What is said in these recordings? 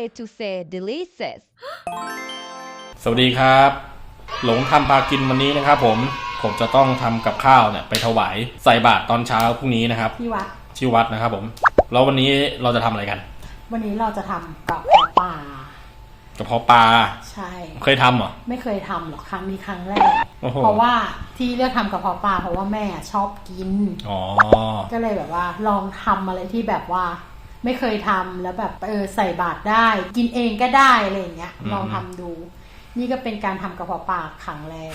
way to say delicious สวัสดีครับ หลงทำปลากินวันนี้นะครับผม ผมจะต้องทำกับข้าวเนี่ยไปถวายใส่บาตรตอนเช้าพรุ่งนี้นะครับที่วัดที่วัดนะครับผม แล้ววันนี้เราจะทำอะไรกัน วันนี้เราจะทำกระเพาะปลากระเพาะปลา ใช่ เคยทำเหรอ ไม่เคยทำหรอกครั้งนี้ครั้งแรก โอ้โห เพราะว่าที่เลือกทำกระเพาะปลาเพราะว่าแม่ชอบกิน อ๋อ ก็เลยแบบว่าลองทำอะไรที่แบบว่า ไม่เคยทำแล้วแบบเออใส่บาตรได้ กินเองก็ได้อะไรอย่างเงี้ยอืมลองทำดู นี่ก็เป็นการทำกระเพาะปลาครั้งแรก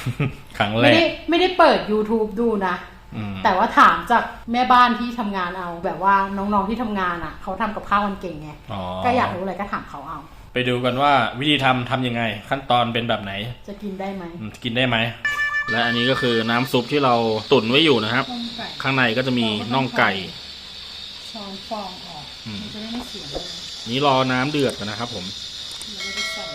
ครั้งแรไม่กได้ไม่ได้เปิด YouTube ดูนะอืมแต่ว่าถามจากแม่บ้านที่ทำงานเอาแบบว่าน้องๆที่ทำงานอะ เขาทำกับข้าวกันเก่งไงอ๋อก็อยากรู้อะไรก็ถามเขาเอา ไปดูกันว่าวิธีทำทำยังไง ขั้นตอนเป็นแบบไหน จะกินได้ไหมอืมกินได้ไหมและอันนี้ก็คือน้ำซุปที่เราตุ๋นไว้อยู่นะครับน่องไก่ข้างในก็จะมีน่องไก่ช้อนฟองออกอื มันจะได้ไม่เสียเลยนี้รอน้ำเดือดก่อนนะครับ ผมเราจะใส่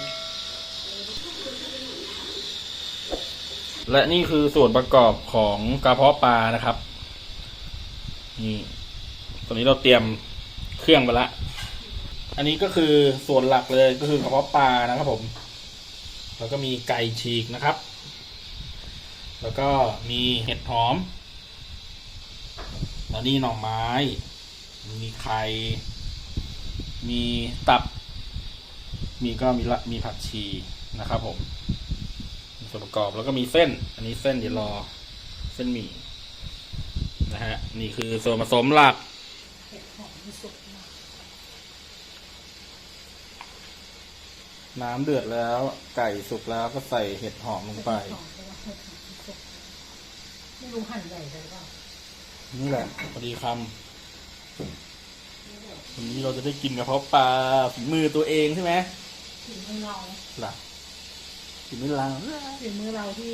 และนี่คือส่วนประกอบของกระเพาะปลานะครับ นี่ ตอนนี้เราเตรียมเครื่องไปละ อันนี้ก็คือส่วนหลักเลยก็คือกระเพาะปลานะครับผม แล้วก็มีไก่ฉีกนะครับ แล้วก็มีเห็ดหอม แล้วนี่หน่อไม้ มีไข่ มีตับ มีก็มีละมีผักชีนะครับผมมีส่วนประกอบแล้วก็มีเส้น อันนี้เส้นเดี๋ยวรอเส้นหมี่นะฮะนี่คือส่วนผสมหลักเห็ดหอมที่สุกมากน้ำเดือดแล้ว ไก่สุกแล้วก็ใส่เห็ดหอมลงไปเห็ดหอมแต่ว่าเห็ดหอมที่สุกไม่รู้หั่นใหญ่ไปหรือเปล่านี่แหละพอดีคำ วันนี้เราจะได้กินกระเพาะปลาฝีมือตัวเองใช่ไหมฝีมือเราหล่ะฝีมือเราฝีมือเราที่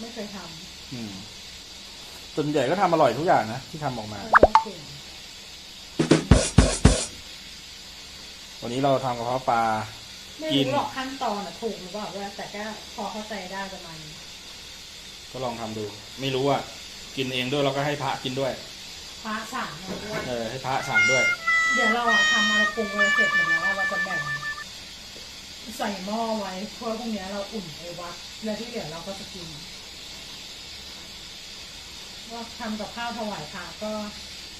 ไม่เคยทอืมส่วนใหญ่ก็ทำอร่อยทุกอย่างนะที่ทำออกำมาก็จะเก่งวันนี้เราทำกระเพาะปลาไม่กินรู้หรอกขั้นตอนอะถูกหรือเปล่าด้วยแต่ก็พอเข้าใจได้ประมาณนี้ก็ลองทำดู ไม่รู้อะกินเองด้วยแล้วก็ให้พระกินด้วยพระสั่งมาด้วยเออให้พระสั่งด้วย เดี๋ยวเราอะทำอะไรปรุงอะไรเสร็จหมดแล้วอะเราจะแบ่งใส่หม้อไว้เพื่อพรุ่งนี้เราอุ่นไปวัดแล้วที่เหลือเราก็จะกินว่าทำกับข้าวถวายพระก็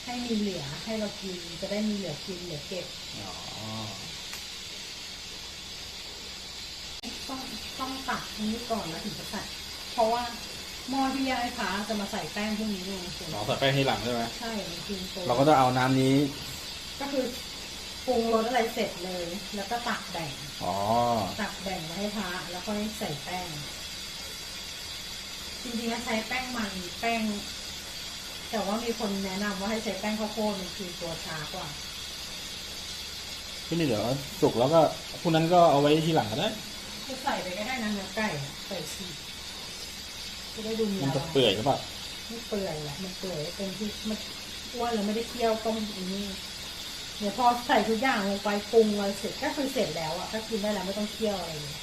ให้มีเหลือให้เรากินจะได้มีเหลือกินเหลือเก็บอ๋อต้องต้องตักอันนี้ก่อนแล้วถึงจะใส่เพราะว่าหม้อที่ย่างไอ้พระจะมาใส่แป้งพวกนี้ลงส่วนเราใส่แป้งให้หลังใช่ไหมใช่มันกินโตเราก็จะเอาน้ำนี้ ก็คือปรุงรสอะไรเสร็จเลย แล้วก็ตักแบ่งอ๋อ ตักแบ่งไว้ให้พระแล้วก็ใส่แป้ง จริงๆแล้วใช้แป้งมันแป้ง แต่ว่ามีคนแนะนำว่าให้ใช้แป้งข้าวโพดมันคือตัวช้ากว่าที่นี่เดี๋ยวสุกแล้วก็พวกนั้นก็เอาไว้ที่หลังก็ได้จะใส่ไปก็ได้นะเนื้อไก่อะใส่ชีสจะได้ดูมีมันอะไรจะเปื่อยหรือเปล่าไม่เปื่อยแหละมันเปื่อยเป็นที่มันอ้วนแล้วไม่ได้เคี่ยวต้มอันนี้ เดี๋ยวพอใส่ทุกอย่างลงไปปรุงอะไรเสร็จก็คือเสร็จแล้วอะก็กินได้แล้วไม่ต้องเคี่ยวอะไรเลย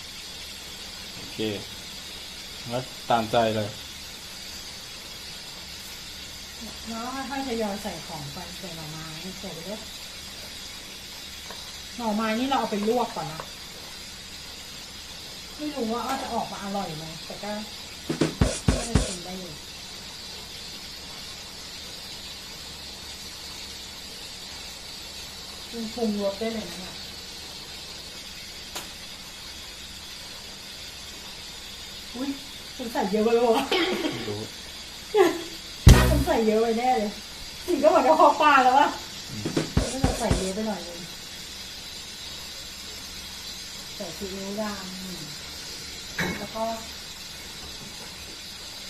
โอเคแล้วตามใจเลยแล้วค่อยๆทยอยใส่ของไปใส่หน่อไม้ใส่ไปด้วยหน่อไม้นี่เราเอาไปลวกก่อนนะไม่รู้ว่าว่าจะออกมาอร่อยไหมแต่ก็ก็จะกินได้อยู่ ปรุงปรุงรสได้เลยนะเนี่ยอุ้ยคุณใส่เยอะไปเลยวะไม่รู้คุณใส่เยอะไปแน่เลยถึงก็เหมือนกับคอปลาแล้ววะก็จะใส่เยอะไปหน่อยนึงใส่ซีอิ๊วดำแล้วก็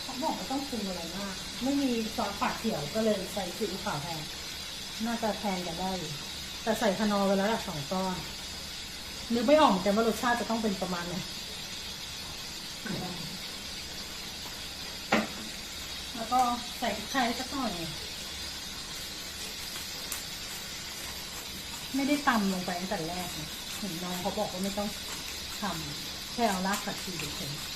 เขาบอกว่าต้องปรุงอะไรมาก ไม่มีซอสฝาเขียวก็เลยใส่ซีอิ๊วขาวแทนน่าจะแทนกันได้อยู่ แต่ใส่คานอไปแล้วแหละสองก้อนนึกไม่ออกเหมือนกันว่ารสชาติจะต้องเป็นประมาณไหนแล้วก็ใส่พริกไทยสักหน่อยไม่ได้ตำลงไปตั้งแต่แรกเห็นน้องเขาบอกว่าไม่ต้องทำแค่เอารากผักชีเฉยๆ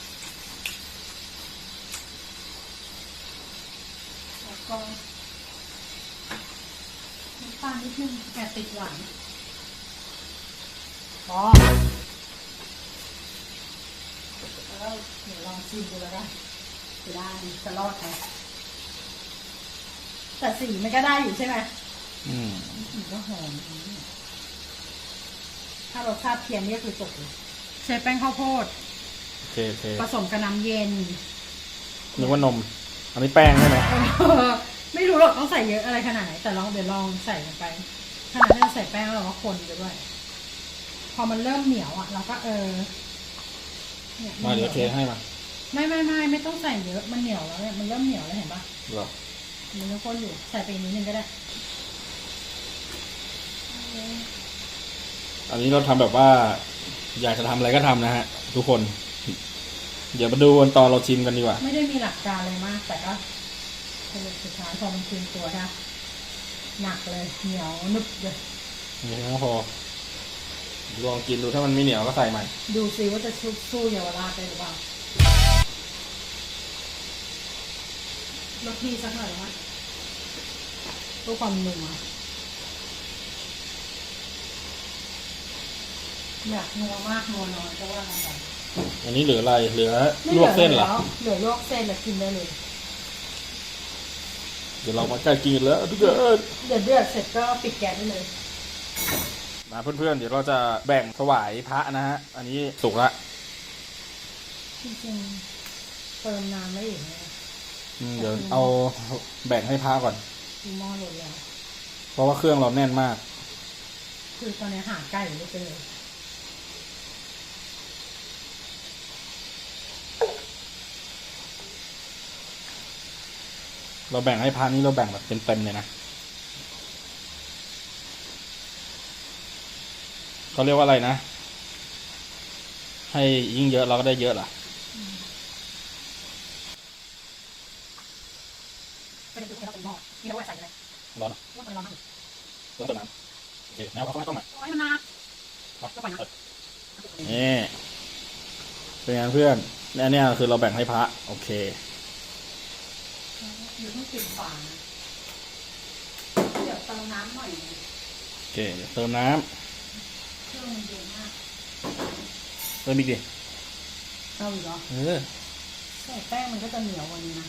แล้วก็ำตาลนิดนึงแอบติดหวานอ๋อแล้วก็เดี๋ยวลองชิมดูแล้วกันจะได้จะรอดไหมแต่สีมันก็ได้อยู่ใช่ไหมอืมสีก็หอมดีถ้ารสชาติเพียงนี่ก็คือจบเลยใช้แป้งข้าวโพดโอเคโอเคผสมกับน้ำเย็นนึกว่านม อันนี้แป้งใช่ไหม ไม่รู้หรอกต้องใส่เยอะอะไรขนาดไหนแต่ลองเดี๋ยวลองใส่ลงไปขนาดที่เราใส่แป้งแล้วเราก็คนไปด้วย พอมันเริ่มเหนียวอะเราก็เออนี่มาเดี๋ยวเทให้มาไม่ไม่ไม่ไม่ต้องใส่เยอะมันเหนียวแล้วเนี่ยมันเริ่มเหนียวแล้วเห็นปะหรอมันยังคนอยู่ใส่ไปอีกนิดนึงก็ได้ อันนี้เราทำแบบว่า อยากจะทำอะไรก็ทำนะฮะ ทุกคน เดี๋ยวมาดูกันตอนเราชิมกันดีกว่า ไม่ได้มีหลักการเลยมาก แต่ก็ส รุปสุดท้ายพอมันคืนตัวนะหนักเลยเหนียวนึบเลยนี่ก็พอลองกินดูถ้ามันไม่เหนียวก็ใส่ใหม่ ดูซิว่าจะสู้สู้เยาวราชได้หรือเปล่าลดทีสักหน่อยไหมเพื่อความนัวอยากนัวมากนัวน้อยก็ว่ากันไปอันนี้เหลืออะไรเหลือไม่ลวกเส้นเหรอแล้วเหลือลวกเส้นแล้วกินได้เลย เดี๋ยวเรามาใกล้กินแล้วทุกคนเดือดเดือดเสร็จก็ปิดแก๊สได้เลยมาเพื่อนๆ เดี๋ยวเราจะแบ่งถวายพระนะฮะ อันนี้สุกละจริงๆเติมน้ำไม่อีกนะอืมเดี๋ยวเอาแบ่งให้พระก่อนดูหม้อเลยแล้ว เพราะว่าเครื่องเราแน่นมาก คือตอนนี้หาไก่ไม่เจอ เราแบ่งให้พระนี้เราแบ่งแบบเต็มๆเลยนะเขาเรียกว่าอะไรนะ ให้ยิ่งเยอะเราก็ได้เยอะเหรอไม่ได้ดูให้เราเป็นหม้อมีเราใส่อะไรร้อนว่ามันร้อนมากร้อนเติมน้ำโอเคแล้วเอาเข้ามาต้มใหม่โอ้ยมันนานเอานี่เป็นไงเพื่อนเนี่ยเนี่ยคือเราแบ่งให้พระ โอเค อยู่ต้องปิดฝาเดี๋ยวเติมน้ำหน่อยโอเคเดี๋ยวเติมน้ำเครื่องมันเย็นมากเติมอีกดิเอาอีกเหรอเออใส่แป้งมันก็จะเหนียวกวันนี้นะ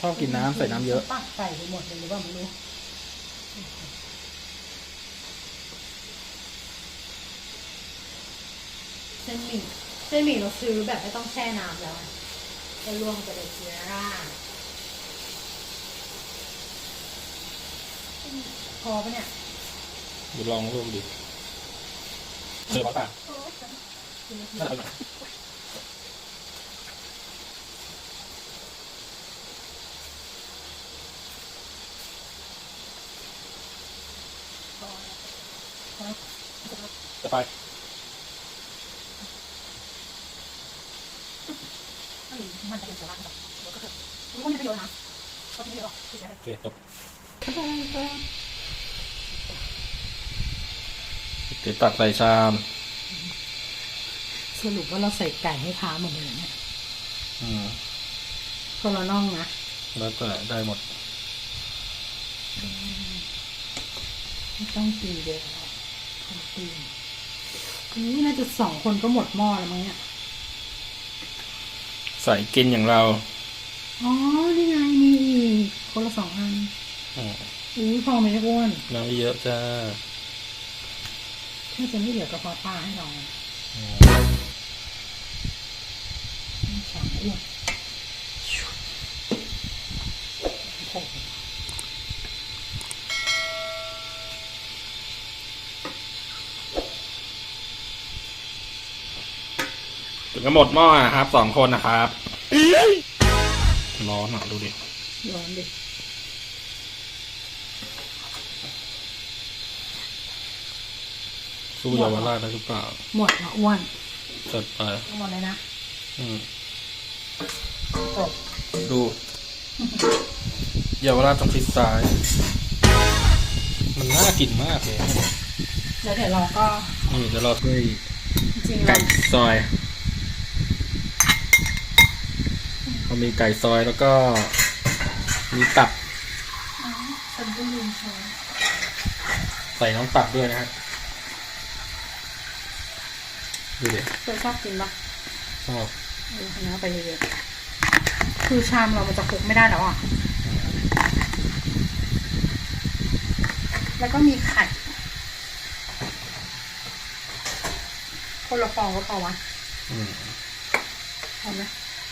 ชอบกินน้ำใส่น้ำเยอะ ปักไก่ไปหมดเลยหรือเปล่าไม่รู้เส้นหมี่เส้นหมี่เราซื้อแบบไม่ต้องแช่น้ำแล้วอะจะรวมไปเลยเชื้อรา พอปะเนี่ยเดี๋ยวลองรูปดิเจอปะป่ะน่าจะอร่อยจะไปมันจะเป็นเชื้อราครับเดี๋ยวก็คือรู้ว่ามีประโยชน์นะก็ไม่เยอะหรอกที่จะโอเคจบ เดี๋ยวตักใส่ชาม สรุปว่าเราใส่ไก่ให้พาหมดเลยเนี่ยอืมคนละน่องนะแล้วแต่ได้หมด ไม่ต้องตีเยอะหรอกคนตีนี่น่าจะสองคนก็หมดหม้อแล้วมั้งเนี่ยใส่กินอย่างเราอ๋อนี่ไงมีอีกคนละสองอันอืมอุ้ยพอไหมเนี่ยอ้วน น้ำเยอะจ้า ถ้าจะไม่เหลือกระเพาะปลาให้เราสองอ้วนโอ้โหถึงก็หมดหม้อนะครับสองคนนะครับ ร้อนอะ ดูดิ ร้อนดิ สู้เยาวราชได้หรือเปล่า หมดละอ้วนจัดไปหมดเลยนะอืมจบดูเยาวราชตรงทิศซ้าย มันน่ากินมากเลยแล้วเดี๋ยวเราก็นี่เดี๋ยวเราด้วยจริงๆไก่เราซอยเรามีไก่ซอยแล้วก็ มีตับ ฉันก็ลืมใช้ใส่น้องตับด้วยนะฮะ ดูดิเธอชอบกินปะชอบเออเนื้อไปเยอะๆคือชามเรามันจะคลุกไม่ได้แล้วอะ แล้วก็มีไข่ คนละฟองก็พอวะอืมพอไหม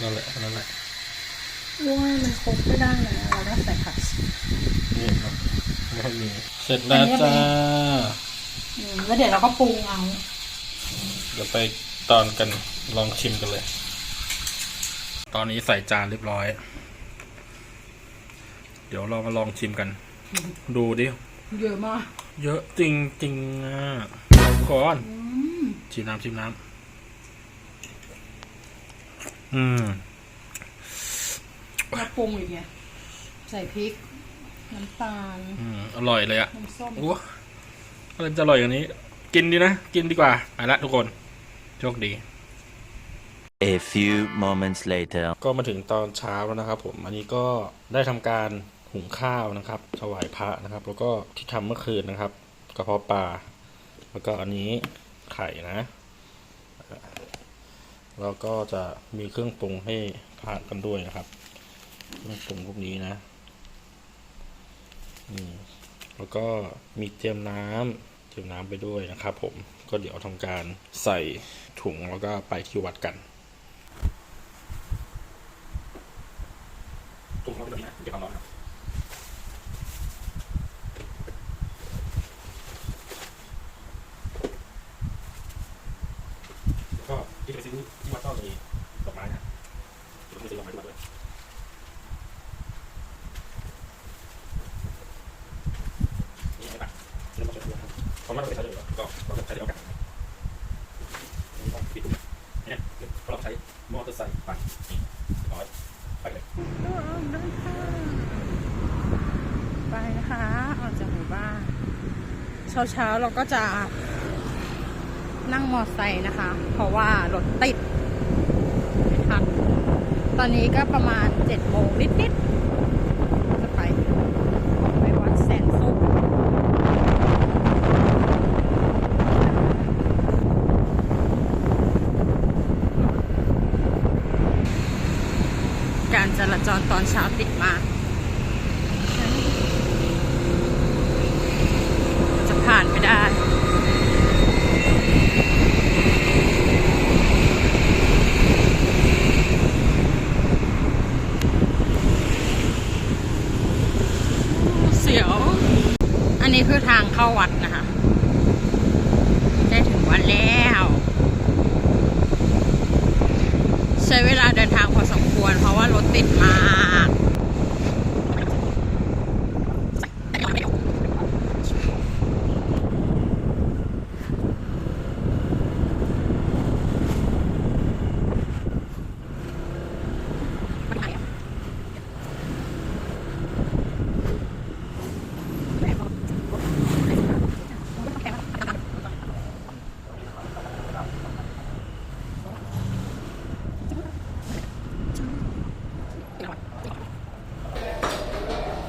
นั่นแหละนั่นแหละด้วยมันคลุกไม่ได้นะเราต้องใส่ผักชีนี่ครับไม่ค่อยมีเสร็จแล้วจ้า อืมแล้วเดี๋ยวเราก็ปรุงเอา เดี๋ยวไปตอนกันลองชิมกันเลย ตอนนี้ใส่จานเรียบร้อย เดี๋ยวเรามาลองชิมกัน ดูดิ เยอะมาก เยอะจริงจริงๆอะขอก่อนอืมชิมน้ำชิมน้ำอืมแล้วปรุงอีกไงใส่พริก น้ำตาล อืมอร่อยเลยอะน้ำส้มโอ้อะไรจะอร่อยอย่างนี้ กินดีนะ กินดีกว่า ไปละทุกคน โชคดี A few moments later. ก็มาถึงตอนเช้าแล้วนะครับผม อันนี้ก็ได้ทำการหุงข้าวนะครับถวายพระนะครับ แล้วก็ที่ทำเมื่อคืนนะครับกระเพาะปลา แล้วก็อันนี้ไข่นะ แล้วก็จะมีเครื่องปรุงให้พระกันด้วยนะครับ เครื่องปรุงพวกนี้นะอืมแล้วก็มีเตรียมน้ำ เตรียมน้ำไปด้วยนะครับผมก็เดี๋ยวทำการใส่ถุงแล้วก็ไปที่วัดกัน ถุงเราเป็นแบบนี้นะเก็บความร้อนครับก็ที่จะไปซื้อที่วัดก็มีดอกไม้นะเดี๋ยวไปซื้อดอกไม้ที่วัดด้วยนี่ไม่ต่างเรื่องของเชื้อนะครับเพราะว่าเราไปใช้เลยก็เราจะใช้เดียวกันนี่ก็ปิดถุงเนี่ยเราใช้ ใส่ไซค์ปั่นนี่ร้อยไปเลยไปนะคะออกจากหมู่บ้านเช้าเช้าๆเราก็จะนั่งมอไซค์นะคะ เพราะว่ารถติดนะคะตอนนี้ก็ประมาณเจ็ดโมงนิดๆจะไปไปวัดแสนสุขการจราจร ตอนเช้าติดมากจะผ่านไม่ได้เสียว อันนี้คือทางเข้าวัดนะคะ ได้ถึงวัดแล้ว ใช้เวลาเดินทางพอสม ควรเพราะว่ารถติดมาก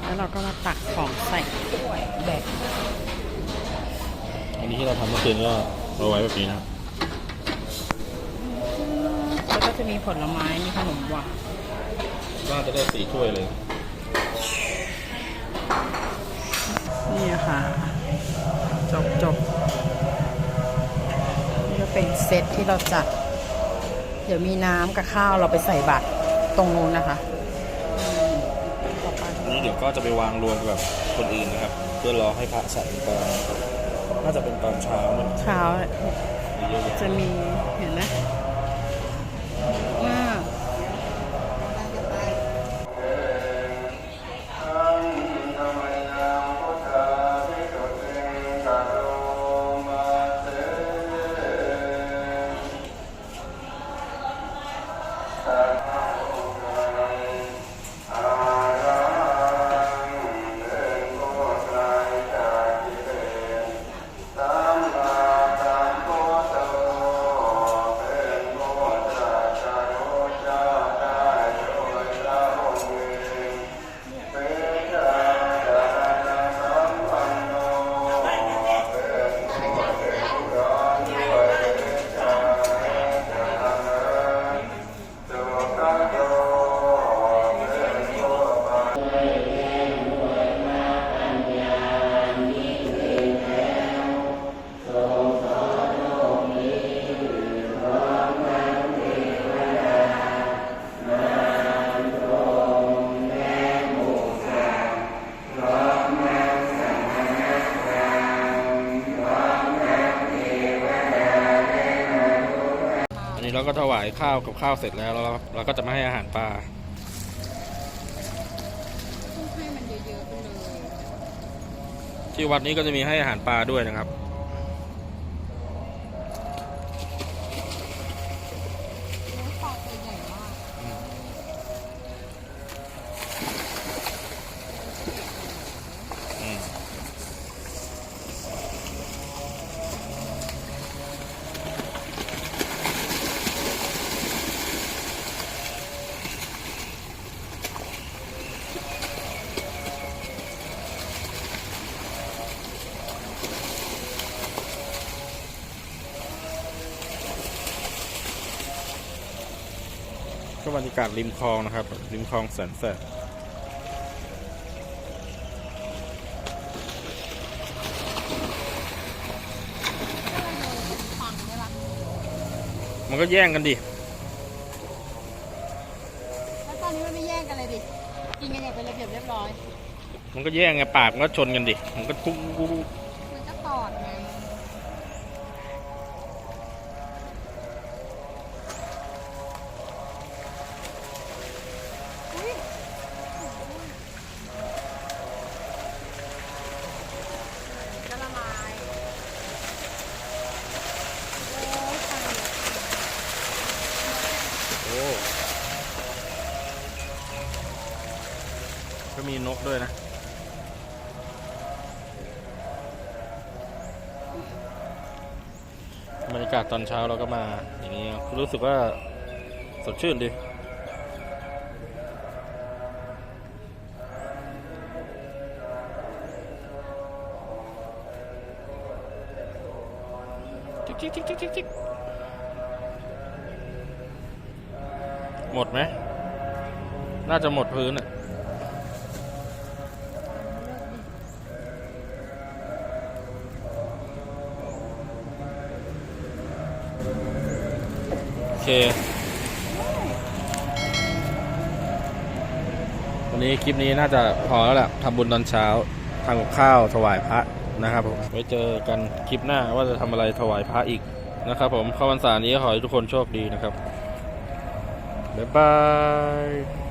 แล้วเราก็มาตักของใส่แบก อันนี้ที่เราทำเมื่อคืนก็เอาไว้แบบนี้นะครับ แล้วก็ จะมีผลไม้ มีขนมหวานน่าจะได้สี่ถ้วยเลย นี่ค่ะ จบจบนี่ก็เป็นเซตที่เราจัด เดี๋ยวมีน้ำกับข้าวเราไปใส่บัตรตรงนู้นนะคะอืมต่อไปอันนี้เดี๋ยวก็จะไปวางรวมกับคนอื่นนะครับ เพื่อรอให้พระฉันตอนน่าจะเป็นตอนเช้านะเช้ามีเยอะแยะจะมีเห็นไหมม แล้วก็ถวายข้าวกับข้าวเสร็จแล้วแล้วเราเราก็จะไม่ให้อาหารปลาต้องให้มันเยอะๆไปเลยที่วัดนี้ก็จะมีให้อาหารปลาด้วยนะครับ เนื้อปลาตัวใหญ่มาก อืมก็บ รรยากาศริมคลองนะครับ ริมคลองแสนแสบฟังได้ปะมันก็แย่งกันดิ แล้วตอนนี้มันไม่แย่งกันเลยดิ กินกันอย่างเป็นระเบียบเรียบร้อย มันก็แย่งไงปากมันก็ชนกันดิ มันก็กุ๊กกุ๊กกุ๊กมันก็ตอด บรรยากาศตอนเช้าเราก็มาอย่างนี้รู้สึกว่าสดชื่นดีจิกจิกจิกจิกจิกหมดไหม น่าจะหมดพื้นอะ เค วันนี้คลิปนี้น่าจะพอแล้วแหละทำบุญตอนเช้าทำกับข้าวถวายพระนะครับผมไว้เจอกันคลิปหน้าว่าจะทำอะไรถวายพระอีกนะครับผมเข้าพรรษานี้ขอให้ทุกคนโชคดีนะครับ บ๊ายบาย